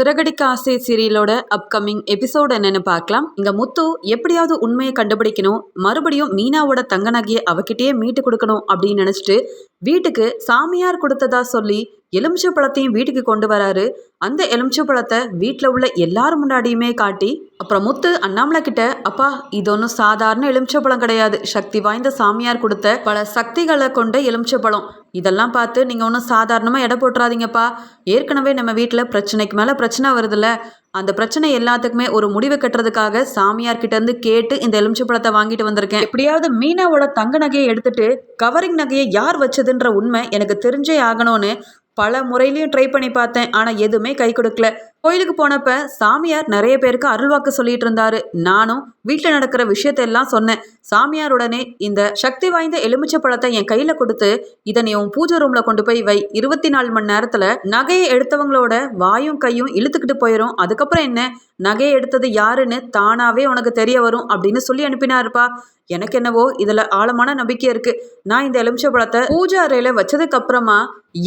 சிறகடிக்க ஆசை சீரியலோட upcoming episode என்னன்னு பார்க்கலாம். இங்க முத்து எப்படியாவது உண்மையை கண்டுபிடிக்கணும். மறுபடியும் மீனாவோட தங்க நகையை அவகிட்டயே மீட்டு கொடுக்கணும் அப்படின்னு நினைச்சிட்டு வீட்டுக்கு சாமியார் கொடுத்ததா சொல்லி எலுமிச்சை பழத்தையும் வீட்டுக்கு கொண்டு வராரு. அந்த எலுமிச்சை பழத்தை வீட்டில் உள்ள எல்லாரும் முன்னாடியுமே காட்டி அப்புறம் முத்து அண்ணாமலை கிட்ட அப்பா இது ஒன்றும் சாதாரண எலுமிச்சை பழம் கிடையாது. சக்தி வாய்ந்த சாமியார் கொடுத்த பல சக்திகளை கொண்ட எலுமிச்சை பழம். இதெல்லாம் பார்த்து நீங்கள் ஒன்றும் சாதாரணமாக எடை போட்டுறாதீங்கப்பா. ஏற்கனவே நம்ம வீட்டில் பிரச்சனைக்கு மேலே பிரச்சனை வருதுல்ல. அந்த பிரச்சனை எல்லாத்துக்குமே ஒரு முடிவு கட்டுறதுக்காக சாமியார் கிட்ட இருந்து கேட்டு இந்த எலுமிச்சை பழத்தை வாங்கிட்டு வந்திருக்கேன். எப்படியாவது மீனாவோட தங்க நகையை எடுத்துட்டு கவரிங் நகையை யார் வச்சதுன்ற உண்மை எனக்கு தெரிஞ்சே ஆகணும்னு பல முறையிலையும் ட்ரை பண்ணி பார்த்தேன். ஆனால் எதுவுமே கை கொடுக்கல. கோயிலுக்கு போனப்ப சாமியார் நிறைய பேருக்கு அருள்வாக்கு சொல்லிட்டு இருந்தாரு. நானும் வீட்டில் நடக்கிற விஷயத்தெல்லாம் சொன்னேன். சாமியார் உடனே இந்த சக்தி வாய்ந்த எலுமிச்சை பழத்தை என் கையில் கொடுத்து இதை நீ உன் பூஜை ரூம்ல கொண்டு போய் வை. இருபத்தி நாலு மணி நேரத்தில் நகையை எடுத்தவங்களோட வாயும் கையும் இழுத்துக்கிட்டு போயிடும் அதுக்கப்புறம் என்ன? நகையை எடுத்தது யாருன்னு தானாவே உனக்கு தெரிய வரும் அப்படின்னு சொல்லி அனுப்பினாருப்பா. எனக்கு என்னவோ இதில் ஆழமான நம்பிக்கை இருக்கு. நான் இந்த எலுமிச்சை பழத்தை பூஜை அறையில் வச்சதுக்கு அப்புறமா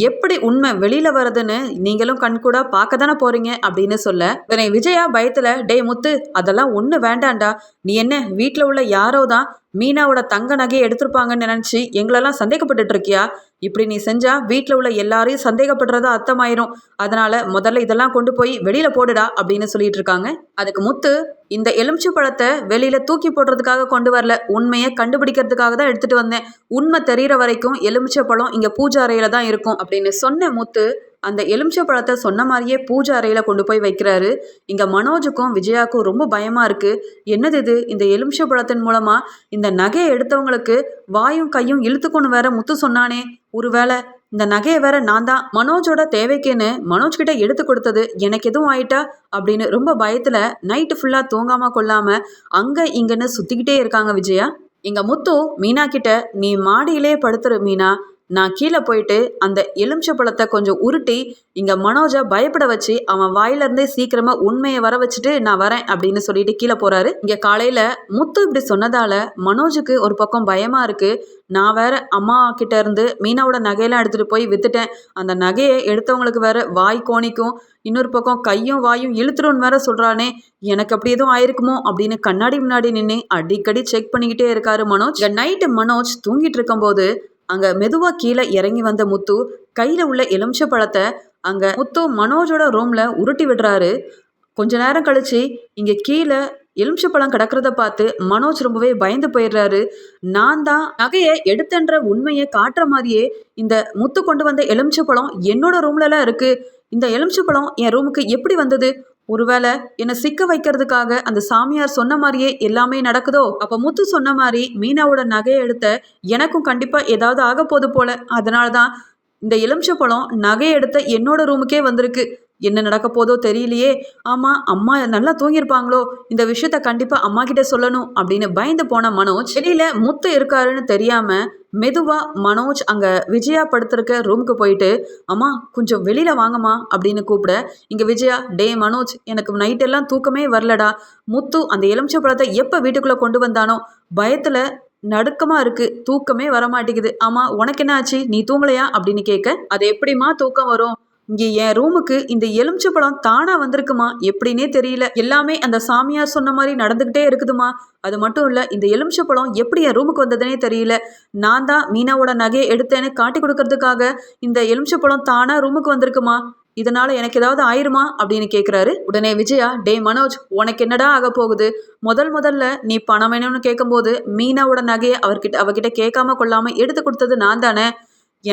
எப்படி உண்மை வெளியில வருதுன்னு நீங்களும் கண்கூடா பார்க்க தானே போறீங்க? அப்படின்னு சொல்ல இதனை விஜயா பயத்துல டேய் முத்து அதெல்லாம் ஒண்ணு வேண்டாம்டா. நீ என்ன வீட்டில் உள்ள யாரோ தான் மீனாவோட தங்க நகையை எடுத்திருப்பாங்கன்னு நினைச்சு எங்களெல்லாம் சந்தேகப்பட்டுட்டு இருக்கியா இப்படி நீ செஞ்சா வீட்டில் உள்ள எல்லாரையும் சந்தேகப்படுறதா அர்த்தமாயிரும். அதனால முதல்ல இதெல்லாம் கொண்டு போய் வெளியில போடுடா அப்படின்னு சொல்லிட்டு இருக்காங்க அதுக்கு முத்து இந்த எலுமிச்சை பழத்தை வெளியில தூக்கி போடுறதுக்காக கொண்டு வரல. உண்மையை கண்டுபிடிக்கிறதுக்காக தான் எடுத்துட்டு வந்தேன். உண்மை தெரியற வரைக்கும் எலுமிச்சை பழம் இங்க பூஜை அறையில தான் இருக்கும் அப்படின்னு சொன்ன முத்து அந்த எலுமிச்சை பழத்தை சொன்ன மாதிரியே பூஜை அறையில் கொண்டு போய் வைக்கிறாரு. இங்கே மனோஜுக்கும் விஜயாவுக்கும் ரொம்ப பயமாக இருக்குது என்னது இது? இந்த எலுமிச்சை பழத்தின் மூலமாக இந்த நகையை எடுத்தவங்களுக்கு வாயும் கையும் இழுத்துக்கொண்டு வேற முத்து சொன்னானே. ஒருவேளை இந்த நகையை வேற நான் தான் மனோஜோட தேவைக்குன்னு மனோஜ் கிட்ட எடுத்து கொடுத்தது எனக்கு எதுவும் ஆயிட்டா அப்படின்னு ரொம்ப பயத்தில் நைட்டு ஃபுல்லாக தூங்காம கொள்ளாம அங்கே இங்கன்னு சுற்றிக்கிட்டே இருக்காங்க விஜயா. இங்க முத்து மீனா கிட்ட நீ மாடியிலே படுத்துரு மீனா. நான் கீழே போயிட்டு அந்த எலுமிச்சை பழத்தை கொஞ்சம் உருட்டி இங்கே மனோஜை பயப்பட வச்சு அவன் வாயிலிருந்தே சீக்கிரமாக உண்மையை வர வச்சுட்டு நான் வரேன் அப்படின்னு சொல்லிட்டு கீழே போகிறாரு இங்கே காலையில் முத்து இப்படி சொன்னதால் மனோஜுக்கு ஒரு பக்கம் பயமாக இருக்குது நான் வேற அம்மா கிட்ட இருந்து மீனாவோட நகையெல்லாம் எடுத்துகிட்டு போய் வித்துட்டேன். அந்த நகையை எடுத்தவங்களுக்கு வேற வாய் கோணிக்கும் இன்னொரு பக்கம் கையும் வாயும் இழுத்துருன்னு வேற சொல்கிறானே எனக்கு அப்படி எதுவும் ஆயிருக்குமோ அப்படின்னு கண்ணாடி முன்னாடி நின்று அடிக்கடி செக் பண்ணிக்கிட்டே இருக்காரு மனோஜ். நைட்டு மனோஜ் தூங்கிட்டு இருக்கும்போது அங்க மெதுவா கீழே இறங்கி வந்த முத்து கையில உள்ள எலுமிச்சை பழத்தை அங்க முத்து மனோஜோட ரூம்ல உருட்டி விடுறாரு. கொஞ்ச நேரம் கழிச்சு இங்க கீழே எலுமிச்சை பழம் கிடக்கிறத பார்த்து மனோஜ் ரொம்பவே பயந்து போயிடுறாரு. நான் தான் நகையை எடுத்தன்ற உண்மையை காட்டுற மாதிரியே இந்த முத்து கொண்டு வந்த எலுமிச்சை பழம் என்னோட ரூம்லலாம் இருக்கு. இந்த எலுமிச்சை பழம் என் ரூமுக்கு எப்படி வந்தது? ஒருவேளை என்னை சிக்க வைக்கிறதுக்காக அந்த சாமியார் சொன்ன மாதிரியே எல்லாமே நடக்குதோ? அப்ப முத்து சொன்ன மாதிரி மீனாவோட நகையை எடுத்த எனக்கும் கண்டிப்பா ஏதாவது ஆக போது போல. அதனால தான் இந்த எலுமிச்சை பழம் நகையை எடுத்த என்னோட ரூமுக்கே வந்திருக்கு. என்ன நடக்க போதோ தெரியலையே. ஆமாம் அம்மா நல்லா தூங்கியிருப்பாங்களோ? இந்த விஷயத்த கண்டிப்பாக அம்மா கிட்ட சொல்லணும் அப்படின்னு பயந்து போன மனோஜ் வெளியில முத்து இருக்காருன்னு தெரியாம மெதுவா மனோஜ் அங்க விஜயா படுத்திருக்க ரூமுக்கு போயிட்டு அம்மா கொஞ்சம் வெளியில வாங்கம்மா அப்படின்னு கூப்பிட இங்க விஜயா டே மனோஜ் எனக்கு நைட் எல்லாம் தூக்கமே வரலடா. முத்து அந்த எலுமிச்சை பழத்தை எப்ப வீட்டுக்குள்ள கொண்டு வந்தானோ பயத்துல நடுக்கமா இருக்கு. தூக்கமே வர மாட்டேங்குது ஆமா உனக்கு என்ன ஆச்சு? நீ தூங்கலையா? அப்படின்னு கேட்க அது எப்படிமா தூக்கம் வரும்? இங்கே என் ரூமுக்கு இந்த எலுமிச்சை பழம் தானா வந்திருக்குமா? எப்படின்னே தெரியல. எல்லாமே அந்த சாமியார் சொன்ன மாதிரி நடந்துக்கிட்டே இருக்குதுமா? அது மட்டும் இல்லை இந்த எலுமிச்சை பழம் எப்படி என் ரூமுக்கு வந்ததுனே தெரியல. நான் தான் மீனாவோட நகையை எடுத்தேன்னு காட்டி கொடுக்கறதுக்காக இந்த எலுமிச்சை பழம் தானா ரூமுக்கு வந்திருக்குமா? இதனால எனக்கு ஏதாவது ஆயிருமா? அப்படின்னு கேட்குறாரு உடனே விஜயா டே மனோஜ் உனக்கு என்னடா ஆக போகுது? முதல் முதல்ல நீ பணம் வேணும்னு கேட்கும்போது மீனாவோட நகையை அவர்கிட்ட அவகிட்ட கேட்காம கொள்ளாம எடுத்து கொடுத்தது நான் தானே?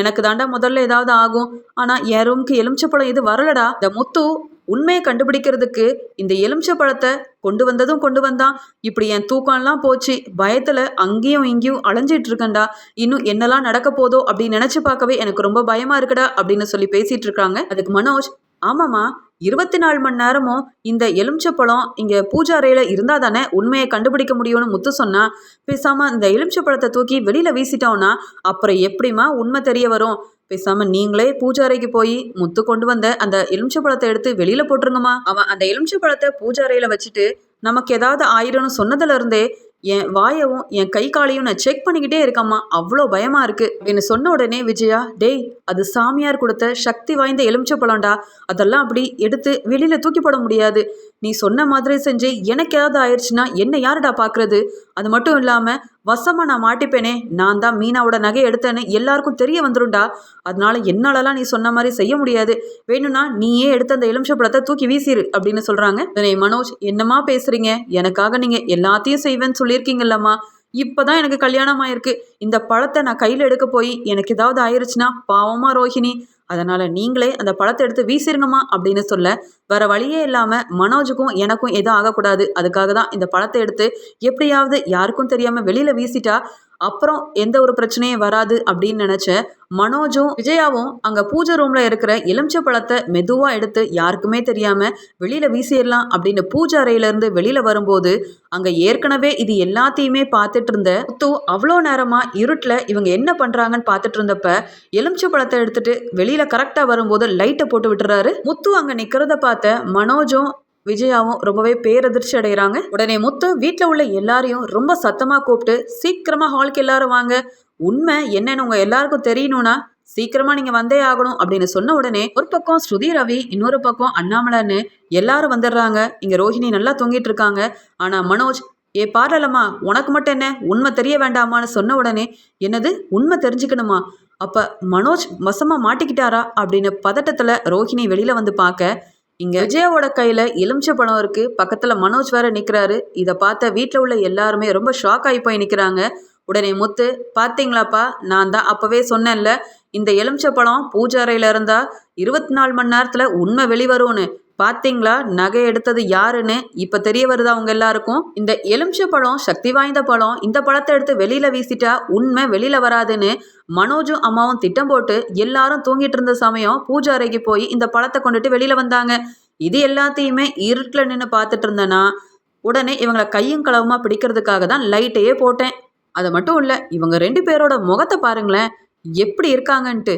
எனக்கு தாண்டா முதல்ல ஏதாவது ஆகும். ஆனா என் ரூமுக்கு எலுமிச்சப்பழம் இது வரலடா. இந்த முத்து உண்மையை கண்டுபிடிக்கிறதுக்கு இந்த எலுமிச்சை பழத்தை கொண்டு வந்ததும் கொண்டு வந்தான். இப்படி என் தூக்கம்லாம் போச்சு. பயத்துல அங்கேயும் இங்கேயும் அலைஞ்சிட்டு இருக்கேன்டா. இன்னும் என்னெல்லாம் நடக்க போதோ அப்படின்னு நினைச்சு பார்க்கவே எனக்கு ரொம்ப பயமா இருக்குடா அப்படின்னு சொல்லி பேசிட்டு இருக்காங்க. அதுக்கு மனோஜ் ஆமாம்மா இருபத்தி நாலு மணி நேரமும் இந்த எலுமிச்சப்பழம் இங்கே பூஜா அறையில் இருந்தால் தானே உண்மையை கண்டுபிடிக்க முடியும்னு முத்து சொன்னா பேசாமல் இந்த எலுமிச்சப்பழத்தை தூக்கி வெளியில் வீசிட்டோம்னா அப்புறம் எப்படிம்மா உண்மை தெரிய வரும்? பேசாம நீங்களே பூஜாரைக்கு போய் முத்து கொண்டு வந்த அந்த எலுமிச்சப்பழத்தை எடுத்து வெளியில போட்டுருங்கம்மா. அவன் அந்த எலுமிச்சப்பழத்தை பூஜாரையில் வச்சுட்டு நமக்கு ஏதாவது ஆயிரும்னு சொன்னதுல இருந்தே என் வாயவும் என் கை காலையும் நான் செக் பண்ணிக்கிட்டே இருக்கம்மா. அவ்வளோ பயமா இருக்கு. அப்படின்னு சொன்ன உடனே விஜயா டேய் அது சாமியார் கொடுத்த சக்தி வாய்ந்த எலுமிச்சை பழம்டா. அதெல்லாம் அப்படி எடுத்து வெளியில தூக்கி போட முடியாது. நீ சொன்ன மாதிரி செஞ்சு எனக்கு ஏதாவது ஆயிடுச்சுன்னா என்ன யாருடா பார்க்கறது அது மட்டும் இல்லாமல் வசமாக நான் மாட்டிப்பேனே. நான் தான் மீனாவோட நகை எடுத்தேன்னு எல்லாருக்கும் தெரிய வந்துரும்டா. அதனால என்னாலலாம் நீ சொன்ன மாதிரி செய்ய முடியாது. வேணும்னா நீயே எடுத்த அந்த எலுமிச்சை பழத்தை தூக்கி வீசிரு அப்படின்னு சொல்கிறாங்க இதனை மனோஜ் என்னம்மா பேசுறீங்க? எனக்காக நீங்கள் எல்லாத்தையும் செய்வேன்னு சொல்லியிருக்கீங்கல்லம்மா. இப்போதான் எனக்கு கல்யாணம் ஆயிருக்கு. இந்த பழத்தை நான் கையில் எடுக்க போய் எனக்கு ஏதாவது ஆயிருச்சுன்னா பாவமா ரோஹிணி. அதனால் நீங்களே அந்த பழத்தை எடுத்து வீசிருங்கம்மா அப்படின்னு சொல்ல வேற வழியே இல்லாமல் மனோஜுக்கும் எனக்கும் எதுவும் ஆகக்கூடாது. அதுக்காக தான் இந்த பழத்தை எடுத்து எப்படியாவது யாருக்கும் தெரியாமல் வெளியில் வீசிட்டா அப்புறம் எந்த ஒரு பிரச்சனையும் வராது அப்படின்னு நினச்ச மனோஜும் விஜயாவும் அங்கே பூஜை ரூமில் இருக்கிற எலுமிச்சை பழத்தை மெதுவாக எடுத்து யாருக்குமே தெரியாமல் வெளியில் வீசிடலாம் அப்படின்னு பூஜை அறையிலேருந்து வெளியில் வரும்போது அங்கே ஏற்கனவே இது எல்லாத்தையுமே பார்த்துட்டு இருந்த முத்து அவ்வளோ நேரமாக இருட்டில் இவங்க என்ன பண்ணுறாங்கன்னு பார்த்துட்டு இருந்தப்ப எலுமிச்சை பழத்தை எடுத்துட்டு வெளியில் கரெக்டாக வரும்போது லைட்டை போட்டு விட்டுறாரு. முத்து அங்கே நிற்கிறத பார்த்த மனோஜும் விஜயாவும் ரொம்பவே பேரதிர்ச்சி அடைகிறாங்க. உடனே முத்து வீட்டில் உள்ள எல்லாரையும் ரொம்ப சத்தமாக கூப்பிட்டு சீக்கிரமாக ஹாலுக்கு எல்லாரும் வாங்க. உண்மை என்னன்னு உங்கள் எல்லாருக்கும் தெரியணும்னா சீக்கிரமா நீங்க வந்தே ஆகணும். அப்படின்னு சொன்ன உடனே ஒரு பக்கம் ஸ்ருதி ரவி இன்னொரு பக்கம் அண்ணாமலைன்னு எல்லாரும் வந்துடுறாங்க. இங்க ரோஹிணி நல்லா தொங்கிட்டு இருக்காங்க. ஆனா மனோஜ் ஏ பாடலம்மா உனக்கு மட்டும் என்ன? உண்மை தெரிய வேண்டாமான்னு சொன்ன உடனே என்னது? உண்மை தெரிஞ்சுக்கணுமா? அப்ப மனோஜ் வசமா மாட்டிக்கிட்டாரா? அப்படின்னு பதட்டத்துல ரோஹிணி வெளியில வந்து பார்க்க இங்க விஜயாவோட கையில எலுமிச்சை பழம் இருக்கு. பக்கத்துல மனோஜ் வேற நிக்கிறாரு. இதை பார்த்த வீட்டில் உள்ள எல்லாருமே ரொம்ப ஷாக் ஆகி போய் நிக்கிறாங்க. உடனே முத்து பார்த்தீங்களாப்பா நான் தான் அப்பவே சொன்னேன்ல இந்த எலுமிச்சை பழம் பூஜை அறையில இருந்தா இருபத்தி நாலு மணி நேரத்துல உண்மை வெளிவரும்னு பார்த்தீங்களா நகை எடுத்தது யாருன்னு? இப்போ தெரிய வருதா அவங்க எல்லாருக்கும்? இந்த எலுமிச்சை பழம் சக்தி வாய்ந்த பழம் இந்த பழத்தை எடுத்து வெளியில வீசிட்டா உண்மை வெளியில வராதுன்னு மனோஜும் அம்மாவும் திட்டம் போட்டு எல்லாரும் தூங்கிட்டு இருந்த சமயம் பூஜா அறைக்கு போய் இந்த பழத்தை கொண்டுட்டு வெளியில வந்தாங்க. இது எல்லாத்தையுமே இருட்டில் நின்று பார்த்துட்டு இருந்தேன்னா உடனே இவங்களை கையும் களவுமா பிடிக்கிறதுக்காக தான் லைட்டையே போட்டேன். அது மட்டும் இல்லை இவங்க ரெண்டு பேரோட முகத்தை பாருங்களேன் எப்படி இருக்காங்கன்ட்டு.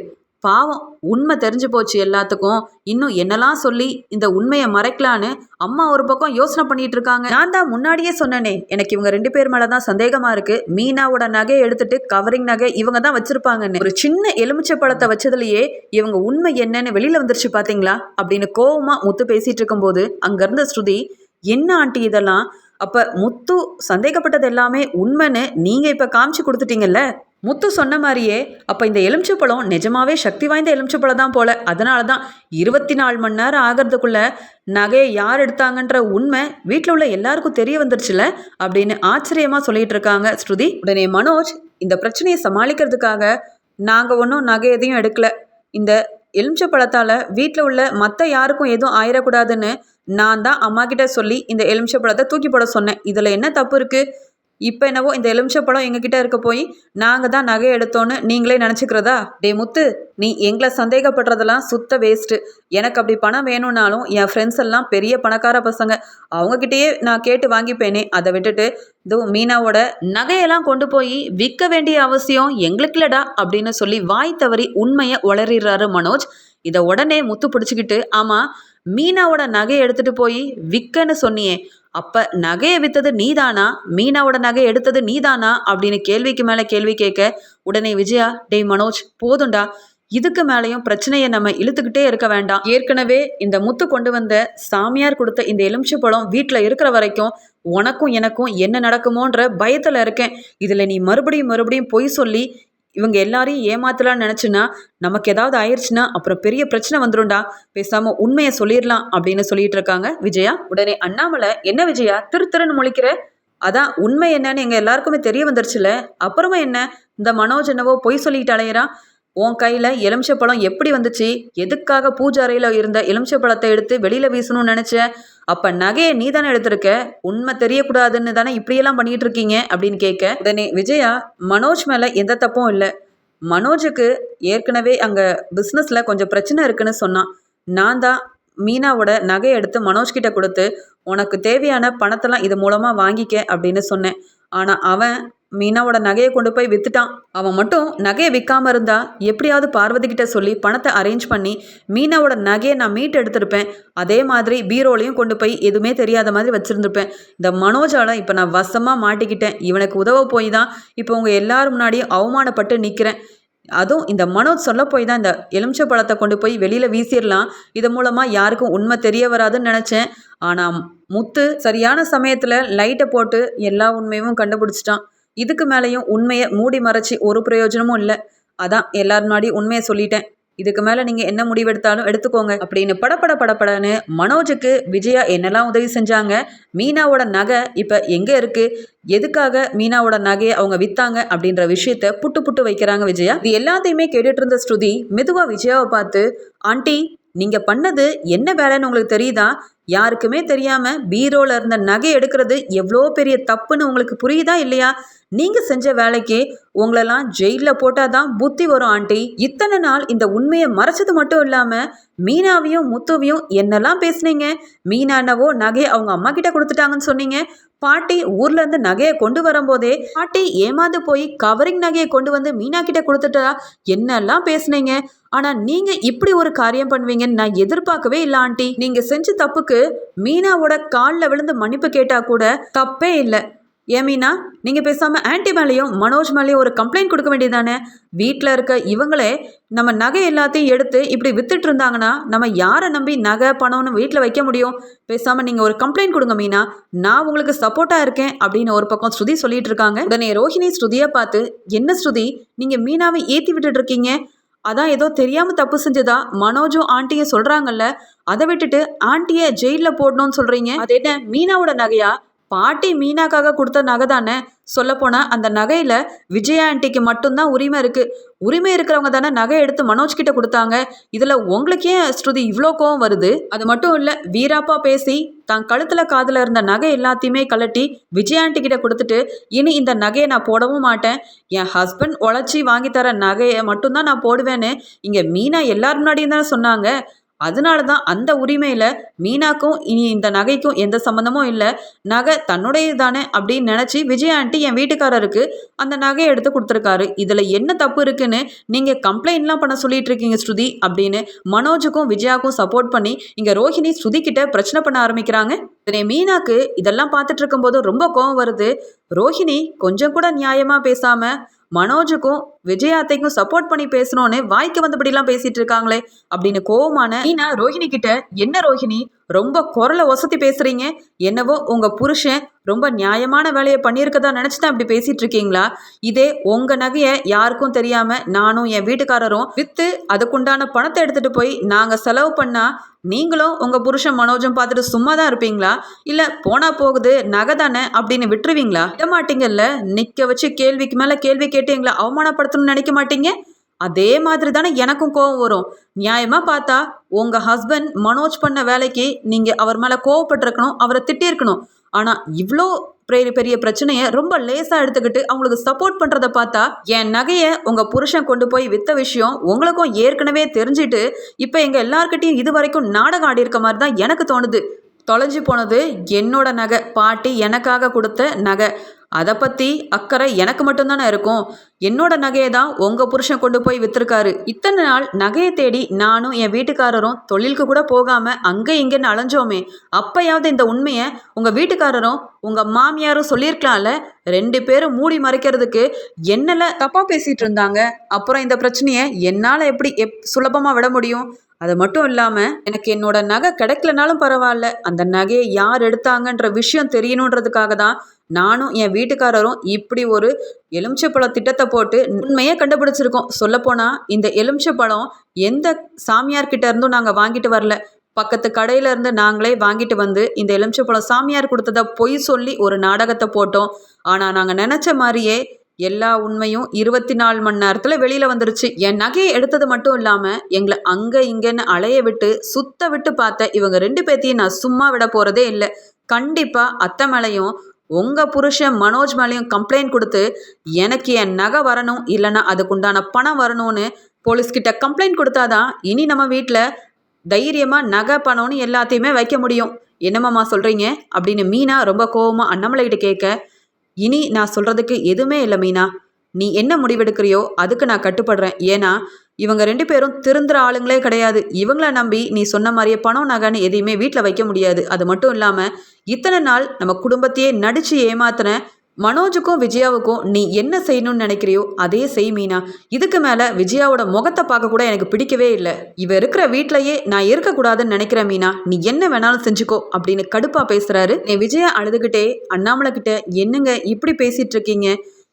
பாவம். உண்மை தெரிஞ்சு போச்சு எல்லாத்துக்கும். இன்னும் என்னெல்லாம் சொல்லி இந்த உண்மையை மறைக்கலான்னு அம்மா ஒரு பக்கம் யோசனை பண்ணிட்டு இருக்காங்க. நான் தான் முன்னாடியே சொன்னனே எனக்கு இவங்க ரெண்டு பேர் மேலே தான் சந்தேகமா இருக்கு. மீனாவோட நகையை எடுத்துட்டு கவரிங் நகை இவங்க தான் வச்சிருப்பாங்கன்னு. ஒரு சின்ன எலுமிச்சை பழத்தை வச்சதுலயே இவங்க உண்மை என்னன்னு வெளியில வந்துருச்சு பாத்தீங்களா? அப்படின்னு கோவமா முத்து பேசிட்டு இருக்கும்போது அங்கிருந்த ஸ்ருதி என்ன ஆண்டி இதெல்லாம்? அப்ப முத்து சந்தேகப்பட்டது எல்லாமே உண்மைன்னு நீங்க இப்ப காமிச்சு கொடுத்துட்டீங்கல்ல? முத்து சொன்ன மாதிரியே அப்போ இந்த எலுமிச்சப்பழம் நிஜமாவே சக்தி வாய்ந்த எலுமிச்சப்பழம் தான் போல. அதனால தான் இருபத்தி நாலு மணி நேரம் ஆகிறதுக்குள்ள நகையை யார் எடுத்தாங்கன்ற உண்மை வீட்டில் உள்ள எல்லாருக்கும் தெரிய வந்துருச்சுல அப்படின்னு ஆச்சரியமாக சொல்லிட்டு இருக்காங்க ஸ்ருதி. உடனே மனோஜ் இந்த பிரச்சனையை சமாளிக்கிறதுக்காக நாங்கள் ஒன்றும் நகை எதையும் எடுக்கல. இந்த எலுமிச்சப்பழத்தால் வீட்டில் உள்ள மற்ற யாருக்கும் எதுவும் ஆயிடக்கூடாதுன்னு நான் தான் அம்மா கிட்ட சொல்லி இந்த எலுமிச்சப்பழத்தை தூக்கி போட சொன்னேன். இதில் என்ன தப்பு இருக்குது இப்போ என்னவோ இந்த எலுமிச்சப்பழம் எங்ககிட்ட இருக்க போய் நாங்கள் தான் நகை எடுத்தோன்னு நீங்களே நினச்சிக்கிறதா? டே முத்து நீ எங்களை சந்தேகப்படுறதெல்லாம் சுத்த வேஸ்ட்டு எனக்கு அப்படி பணம் வேணும்னாலும் என் ஃப்ரெண்ட்ஸ் எல்லாம் பெரிய பணக்கார பசங்க. அவங்கக்கிட்டேயே நான் கேட்டு வாங்கிப்பேனே. அதை விட்டுட்டு இதோ மீனாவோட நகையெல்லாம் கொண்டு போய் விற்க வேண்டிய அவசியம் எங்களுக்கு இல்லடா அப்படின்னு சொல்லி வாய் தவறி உண்மையை உளறிடுறாரு மனோஜ். இதை உடனே முத்து பிடிச்சிக்கிட்டு ஆமாம் மீனாவோட நகையை எடுத்துகிட்டு போய் விற்கன்னு சொன்னியே. அப்போ நகையை விற்றது நீதானா? மீனாவோட நகை எடுத்தது நீதானா? அப்படின்னு கேள்விக்கு மேலே கேள்வி கேட்க உடனே விஜயா டேய் மனோஜ் போதுண்டா இதுக்கு மேலேயும் பிரச்சனையை நம்ம இழுத்துக்கிட்டே இருக்க வேண்டாம். ஏற்கனவே இந்த முத்து கொண்டு வந்த சாமியார் கொடுத்த இந்த எலுமிச்சை பழம் வீட்டில் இருக்கிற வரைக்கும் உனக்கும் எனக்கும் என்ன நடக்குமோன்ற பயத்தில் இருக்கேன். இதில் நீ மறுபடியும் மறுபடியும் பொய் சொல்லி இவங்க எல்லாரையும் ஏமாத்தலாம்னு நினச்சின்னா நமக்கு ஏதாவது ஆயிடுச்சுன்னா அப்புறம் பெரிய பிரச்சனை வந்துடும்டா பேசாமல் உண்மையை சொல்லிடலாம் அப்படின்னு சொல்லிட்டு இருக்காங்க. விஜயா உடனே அண்ணாமலை என்ன விஜயா திரு திருன்னு முழிக்கிற? அதான் உண்மை என்னன்னு எங்கள் எல்லாருக்குமே தெரிய வந்துருச்சுல. அப்புறமா என்ன? இந்த மனோஜ் என்னவோ பொய் சொல்லிட்டு அலையிறான். உன் கையில் எலுமிச்சை பழம் எப்படி வந்துச்சு? எதுக்காக பூஜை அறையில் இருந்த எலுமிச்சை பழத்தை எடுத்து வெளியில் வீசணும்னு நினச்ச அப்போ நகையை நீ தானே எடுத்திருக்க? உண்மை தெரியக்கூடாதுன்னு தானே இப்படியெல்லாம் பண்ணிகிட்டு இருக்கீங்க? அப்படின்னு கேட்க உடனே விஜயா மனோஜ் மேலே எந்த தப்பும் இல்லை. மனோஜுக்கு ஏற்கனவே அங்கே பிஸ்னஸில் கொஞ்சம் பிரச்சனை இருக்குன்னு சொன்னான். நான் தான் மீனாவோட நகையை எடுத்து மனோஜ்கிட்ட கொடுத்து உனக்கு தேவையான பணத்தெல்லாம் இது மூலமாக வாங்கிக்க அப்படின்னு சொன்னேன். ஆனால் அவன் மீனாவோட நகையை கொண்டு போய் வித்துட்டான். அவன் மட்டும் நகையை விற்காம இருந்தா எப்படியாவது பார்வதி கிட்ட சொல்லி பணத்தை அரேஞ்ச் பண்ணி மீனாவோட நகையை நான் மீட்டு எடுத்திருப்பேன். அதே மாதிரி பீரோலையும் கொண்டு போய் எதுவுமே தெரியாத மாதிரி வச்சிருந்திருப்பேன். இந்த மனோஜால இப்போ நான் வசமாக மாட்டிக்கிட்டேன். இவனுக்கு உதவ போய் தான் இப்போ உங்கள் எல்லாரும் முன்னாடியும் அவமானப்பட்டு நிற்கிறேன் அதுவும் இந்த மனோஜ் சொல்ல போய் தான் இந்த எலுமிச்சை பழத்தை கொண்டு போய் வெளியில் வீசிடலாம். இது மூலமாக யாருக்கும் உண்மை தெரிய வராதுன்னு நினச்சேன். ஆனால் முத்து சரியான சமயத்தில் லைட்டை போட்டு எல்லா உண்மையும் கண்டுபிடிச்சிட்டான். இதுக்கு மேலேயும் உண்மையை மூடி மறைச்சி ஒரு பிரயோஜனமும் இல்லை. அதான் எல்லார் முன்னாடி உண்மையை சொல்லிட்டேன். இதுக்கு மேலே நீங்கள் என்ன முடிவெடுத்தாலும் எடுத்துக்கோங்க. அப்படின்னு படபட படப்படன்னு மனோஜுக்கு விஜயா என்னெல்லாம் உதவி செஞ்சாங்க? மீனாவோட நகை இப்போ எங்கே இருக்குது எதுக்காக மீனாவோட நகையை அவங்க வித்தாங்க? அப்படின்ற விஷயத்த புட்டு புட்டு வைக்கிறாங்க விஜயா. இது எல்லாத்தையுமே கேட்டுட்டு இருந்த ஸ்ருதி மெதுவாக விஜயாவை பார்த்து ஆண்டி நீங்கள் பண்ணது என்ன வேலைன்னு உங்களுக்கு தெரியுதா? யாருக்குமே தெரியாமல் பீரோல இருந்த நகை எடுக்கிறது எவ்வளோ பெரிய தப்புன்னு உங்களுக்கு புரியுதா இல்லையா? நீங்கள் செஞ்ச வேலைக்கு உங்களெல்லாம் ஜெயிலில் போட்டால் தான் புத்தி வரும் ஆண்டி. இத்தனை நாள் இந்த உண்மையை மறைச்சது மட்டும் இல்லாமல் மீனாவையும் முத்துவையும் என்னெல்லாம் பேசுனீங்க? மீனா என்னவோ நகையை அவங்க அம்மா கிட்ட கொடுத்துட்டாங்கன்னு சொன்னீங்க. பாட்டி ஊர்ல இருந்து நகையை கொண்டு வரும்போதே பாட்டி ஏமாந்து போய் கவரிங் நகையை கொண்டு வந்து மீனா கிட்ட கொடுத்துட்டா? என்னெல்லாம் பேசுனீங்க? ஆனா நீங்க இப்படி ஒரு காரியம் பண்ணுவீங்கன்னு நான் எதிர்பார்க்கவே இல்லை ஆண்டி. நீங்க செஞ்ச தப்புக்கு மீனாவோட காலில் விழுந்து மன்னிப்பு கேட்டா கூட தப்பே இல்லை. ஏன் மீனா நீங்கள் பேசாமல் ஆன்டி மேலேயும் மனோஜ் மேலேயும் ஒரு கம்ப்ளைண்ட் கொடுக்க வேண்டியதானே வீட்டில் இருக்க இவங்களே நம்ம நகை எல்லாத்தையும் எடுத்து இப்படி வித்துட்டு இருந்தாங்கன்னா நம்ம யாரை நம்பி நகை பணம்னு வீட்டில் வைக்க முடியும்? பேசாமல் நீங்கள் ஒரு கம்ப்ளைண்ட் கொடுங்க மீனா. நான் உங்களுக்கு சப்போர்ட்டாக இருக்கேன் அப்படின்னு ஒரு பக்கம் ஸ்ருதி சொல்லிட்டு இருக்காங்க. உடனே ரோஹிணி ஸ்ருதியை பார்த்து என்ன ஸ்ருதி? நீங்கள் மீனாவை ஏற்றி விட்டுட்டு இருக்கீங்க? அதான் ஏதோ தெரியாமல் தப்பு செஞ்சதா? மனோஜும் ஆண்டியும் சொல்கிறாங்கல்ல அதை விட்டுட்டு ஆண்டியை ஜெயிலில் போடணும்னு சொல்கிறீங்க அது என்ன மீனாவோட நகையா? பாட்டி மீனாக்காக கொடுத்த நகை தானே? சொல்லப்போனால் அந்த நகையில் விஜயா ஆண்டிக்கு மட்டும்தான் உரிமை இருக்குது உரிமை இருக்கிறவங்க தானே நகை எடுத்து மனோஜ் கிட்ட கொடுத்தாங்க. இதில் உங்களுக்கே ஸ்ருதி இவ்வளோ கோவம் வருது? அது மட்டும் இல்லை வீராப்பா பேசி தான் கழுத்தில் காதில் இருந்த நகை எல்லாத்தையுமே கலட்டி விஜய் ஆண்டி கிட்ட கொடுத்துட்டு இனி இந்த நகையை நான் போடவும் மாட்டேன். என் ஹஸ்பண்ட் உழைச்சி வாங்கி தர நகையை மட்டும்தான் நான் போடுவேன்னு இங்கே மீனா எல்லார் முன்னாடியும் தானே சொன்னாங்க. அதனால தான் அந்த உரிமையில் மீனாக்கும் இனி இந்த நகைக்கும் எந்த சம்மந்தமும் இல்லை. நகை தன்னுடையது தானே அப்படின்னு நினச்சி விஜய் ஆண்டி என் வீட்டுக்காரருக்கு அந்த நகையை எடுத்து கொடுத்துருக்காரு. இதில் என்ன தப்பு இருக்குன்னு நீங்கள் கம்ப்ளைண்ட்லாம் பண்ண சொல்லிட்டு இருக்கீங்க ஸ்ருதி அப்படின்னு மனோஜுக்கும் விஜயாவுக்கும் சப்போர்ட் பண்ணி இங்கே ரோஹிணி ஸ்ருதி கிட்ட பிரச்சனை பண்ண ஆரம்பிக்கிறாங்க. இதனை மீனாக்கு இதெல்லாம் பார்த்துட்டு இருக்கும்போது ரொம்ப கோவம் வருது. ரோஹிணி கொஞ்சம் கூட நியாயமாக பேசாமல் மனோஜுக்கும் விஜயாத்தைக்கும் சப்போர்ட் பண்ணி பேசணும்னு வாய்க்கு வந்தபடிலாம் பேசிட்டு இருக்காங்களே அப்படின்னு கோவமான நீனா ரோஹிணி கிட்ட என்ன ரோஹிணி? ரொம்ப குரலை வசதி பேசுறீங்க. என்னவோ உங்க புருஷன் ரொம்ப நியாயமான வேலையை பண்ணியிருக்கதா நினச்சி தான் இப்படி பேசிட்டு இருக்கீங்களா? இதே உங்க நகையை யாருக்கும் தெரியாம நானும் என் வீட்டுக்காரரும் வித்து அதுக்குண்டான பணத்தை எடுத்துட்டு போய் நாங்க செலவு பண்ணா நீங்களும் உங்க புருஷன் மனோஜும் பார்த்துட்டு சும்மா தான் இருப்பீங்களா? இல்ல போனா போகுது நகை தானே அப்படின்னு விட்டுருவீங்களா? விட மாட்டீங்கல்ல நிக்க வச்சு கேள்விக்கு மேல கேள்வி கேட்டு எங்களை அவமானப்படுத்தணும்னு நினைக்க மாட்டீங்க? அதே மாதிரி தானே எனக்கும் கோவம் வரும். நியாயமா பார்த்தா உங்க ஹஸ்பண்ட் மனோஜ் பண்ண வேலைக்கு நீங்க அவர் மேல கோவப்பட்டிருக்கணும் அவரை திட்டியிருக்கணும். ஆனா இவ்வளோ பெரிய பெரிய பிரச்சனையை ரொம்ப லேசாக எடுத்துக்கிட்டு அவங்களுக்கு சப்போர்ட் பண்ணுறத பார்த்தா என் நகையை உங்கள் புருஷன் கொண்டு போய் வித்த விஷயம் உங்களுக்கும் ஏற்கனவே தெரிஞ்சுட்டு இப்போ எங்கள் எல்லார்கிட்டையும் இது வரைக்கும் நாடகம் ஆடி இருக்க மாதிரி தான் எனக்கு தோணுது. தொலைஞ்சு போனது என்னோட நகை. பாட்டி எனக்காக கொடுத்த நகை. அதை பற்றி அக்கறை எனக்கு மட்டும்தானே இருக்கும். என்னோட நகையை தான் உங்கள் புருஷன் கொண்டு போய் விற்றுருக்காரு இத்தனை நாள் நகையை தேடி நானும் என் வீட்டுக்காரரும் தொழிலுக்கு கூட போகாமல் அங்கே இங்கேன்னு அலைஞ்சோமே. அப்போயாவது இந்த உண்மையை உங்கள் வீட்டுக்காரரும் உங்கள் மாமியாரும் சொல்லியிருக்கலாம்ல? ரெண்டு பேரும் மூடி மறைக்கிறதுக்கு என்னெல்லாம் தப்பாக பேசிகிட்டு இருந்தாங்க. அப்புறம் இந்த பிரச்சனையை என்னால் எப்படி எப் சுலபமாக விட முடியும்? அது மட்டும் இல்லாமல் எனக்கு என்னோட நகை கிடைக்கலனாலும் பரவாயில்ல. அந்த நகையை யார் எடுத்தாங்கன்ற விஷயம் தெரியணுன்றதுக்காக தான் நானும் என் வீட்டுக்காரரும் இப்படி ஒரு எலுமிச்சப்பழ திட்டத்தை போட்டு உண்மையே கண்டுபிடிச்சிருக்கோம். சொல்லப்போனால் இந்த எலுமிச்சப்பழம் எந்த சாமியார்கிட்ட இருந்தும் நாங்கள் வாங்கிட்டு வரல. பக்கத்து கடையில இருந்து நாங்களே வாங்கிட்டு வந்து இந்த எலுமிச்சப்பழம் சாமியார் கொடுத்ததை பொய் சொல்லி ஒரு நாடகத்தை போட்டோம். ஆனால் நாங்கள் நினச்ச மாதிரியே எல்லா உண்மையும் இருபத்தி நாலு மணி நேரத்தில் வெளியில் வந்துருச்சு. என் நகையை எடுத்தது மட்டும் இல்லாமல் எங்களை அங்கே இங்கேன்னு அலைய விட்டு சுத்த விட்டு பார்த்த இவங்க ரெண்டு பேர்த்தையும் நான் சும்மா விட போகிறதே இல்லை. கண்டிப்பாக அத்தை மேலையும் உங்கள் புருஷன் மனோஜ் மேலேயும் கம்ப்ளைண்ட் கொடுத்து எனக்கு என் நகை வரணும் இல்லைன்னா அதுக்குண்டான பணம் வரணும்னு போலீஸ்கிட்ட கம்ப்ளைண்ட் கொடுத்தாதான் இனி நம்ம வீட்டில் தைரியமாக நகை பணம்னு எல்லாத்தையுமே வைக்க முடியும். என்னம்மாமா சொல்கிறீங்க அப்படின்னு மீனா ரொம்ப கோவமாக அண்ணாமலைகிட்ட கேட்க இனி நான் சொல்றதுக்கு எதுவுமே இல்லை மீனா. நீ என்ன முடிவெடுக்கிறியோ அதுக்கு நான் கட்டுப்படுறேன். ஏன்னா இவங்க ரெண்டு பேரும் திருந்துற ஆளுங்களே கிடையாது. இவங்கள நம்பி நீ சொன்ன மாதிரியே பணம் நகைன்னு எதையுமே வீட்டில் வைக்க முடியாது. அது மட்டும் இல்லாமல் இத்தனை நாள் நம்ம குடும்பத்தையே நடிச்சு ஏமாத்தின மனோஜுக்கும் விஜயாவுக்கும் நீ என்ன செய்யணும்னு நினைக்கிறியோ அதே செய் மீனா. இதுக்கு மேலே விஜயாவோட முகத்தை பார்க்க கூட எனக்கு பிடிக்கவே இல்லை. இவ இருக்கிற வீட்லயே நான் இருக்கக்கூடாதுன்னு நினைக்கிறேன் மீனா. நீ என்ன வேணாலும் செஞ்சுக்கோ அப்படின்னு கடுப்பாக பேசுகிறாரு நீ விஜயா அழுதுகிட்டே அண்ணாமலை கிட்ட என்னங்க இப்படி பேசிட்டு இருக்கீங்க?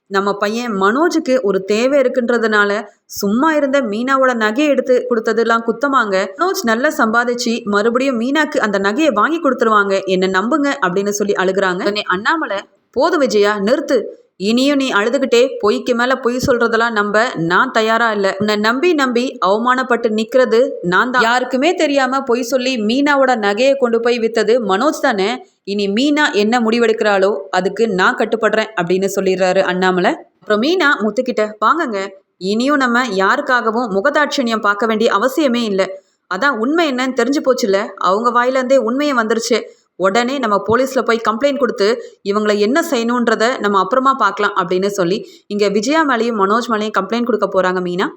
நம்ம பையன் மனோஜுக்கு ஒரு தேவை இருக்குன்றதுனால சும்மா இருந்த மீனாவோட நகையை எடுத்து கொடுத்ததெல்லாம் குத்தமாங்க. மனோஜ் நல்லா சம்பாதிச்சு மறுபடியும் மீனாக்கு அந்த நகையை வாங்கி கொடுத்துருவாங்க. என்ன நம்புங்க அப்படின்னு சொல்லி அழுகுறாங்க. அண்ணாமலை போதும் விஜயா நிறுத்து. இனியும் நீ அழுதுகிட்டே பொய்க்கு மேல பொய் சொல்றதெல்லாம் நம்ப நான் தயாரா இல்ல. உன்னை நம்பி நம்பி அவமானப்பட்டு நிக்கிறது நான் தான் யாருக்குமே தெரியாம பொய் சொல்லி மீனாவோட நகையை கொண்டு போய் வித்தது மனோஜ் தானே? இனி மீனா என்ன முடிவெடுக்கிறாளோ அதுக்கு நான் கட்டுப்படுறேன் அப்படின்னு சொல்லிடுறாரு அண்ணாமலை. அப்புறம் மீனா முத்துக்கிட்ட வாங்கங்க. இனியும் நம்ம யாருக்காகவும் முகதாட்சணியம் பார்க்க வேண்டிய அவசியமே இல்லை. அதான் உண்மை என்னன்னு தெரிஞ்சு போச்சுல அவங்க வாயிலேருந்தே உண்மையை வந்துருச்சு. உடனே நம்ம போலீஸில் போய் கம்ப்ளைண்ட் கொடுத்து இவங்களை என்ன செய்யணுன்றதை நம்ம அப்புறமா பார்க்கலாம் அப்படின்னு சொல்லி இங்கே விஜயா மேலேயும் மனோஜ் மேலேயும் கம்ப்ளைண்ட் கொடுக்க போகிறாங்க மீனா?